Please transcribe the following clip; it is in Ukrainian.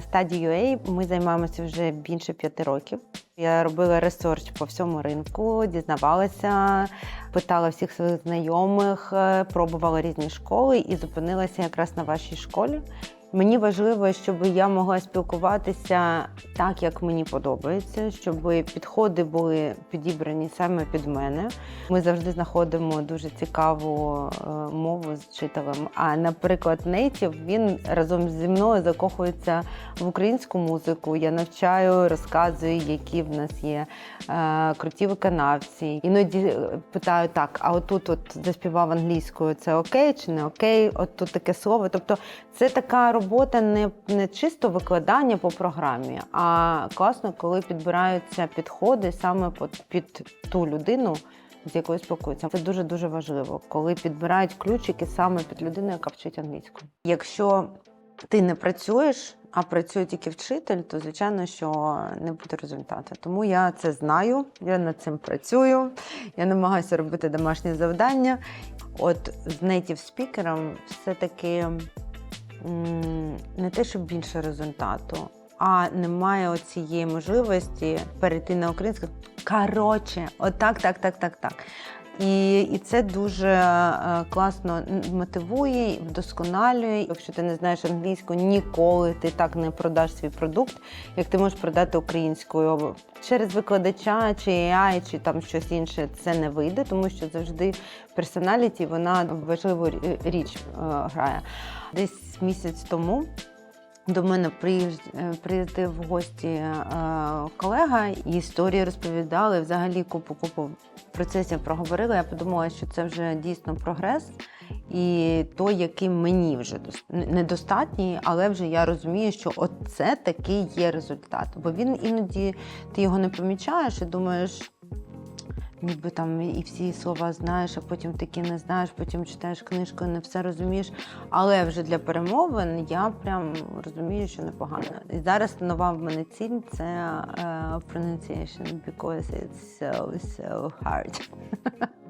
стадії UA ми займаємося вже більше п'яти років. Я робила ресерч по всьому ринку, дізнавалася, питала всіх своїх знайомих, е, пробувала різні школи і зупинилася якраз на вашій школі. Мені важливо, щоб я могла спілкуватися так, як мені подобається, щоб підходи були підібрані саме під мене. Ми завжди знаходимо дуже цікаву е, мову з вчителем. А наприклад, Нейтів він разом зі мною закохується в українську музику. Я навчаю, розказую, які в нас є е, круті виконавці. Іноді питаю так: а отут от заспівав англійською, це окей чи не окей? От тут таке слово. Тобто, це така робота не, не чисто викладання по програмі, а класно, коли підбираються підходи саме під, під ту людину. З якою спілкуються. Це дуже дуже важливо, коли підбирають ключики саме під людину, яка вчить англійську. Якщо ти не працюєш, а працює тільки вчитель, то звичайно, що не буде результату. Тому я це знаю, я над цим працюю, я намагаюся робити домашні завдання. От з нейтів спікером все-таки не те, щоб більше результату, а немає оцієї можливості перейти на українську. Коротше, отак, так, так, так, так. І, і це дуже е, класно мотивує, вдосконалює. Якщо ти не знаєш англійську, ніколи ти так не продаш свій продукт, як ти можеш продати українською через викладача, чи AI, чи там щось інше. Це не вийде, тому що завжди персоналіті вона важливу річ е, грає. Десь місяць тому до мене приїж- е, приїздив в гості е, колега, і історії розповідали. Взагалі купу-купу процесів проговорили. Я подумала, що це вже дійсно прогрес. І той, який мені вже дос- недостатній, але вже я розумію, що оце такий є результат. Бо він іноді ти його не помічаєш і думаєш, ніби там і всі слова знаєш, а потім такі не знаєш, потім читаєш книжку, не все розумієш. Але вже для перемовин я прям розумію, що непогано. І зараз нова в мене ціль це uh, pronunciation, because it's so, so hard.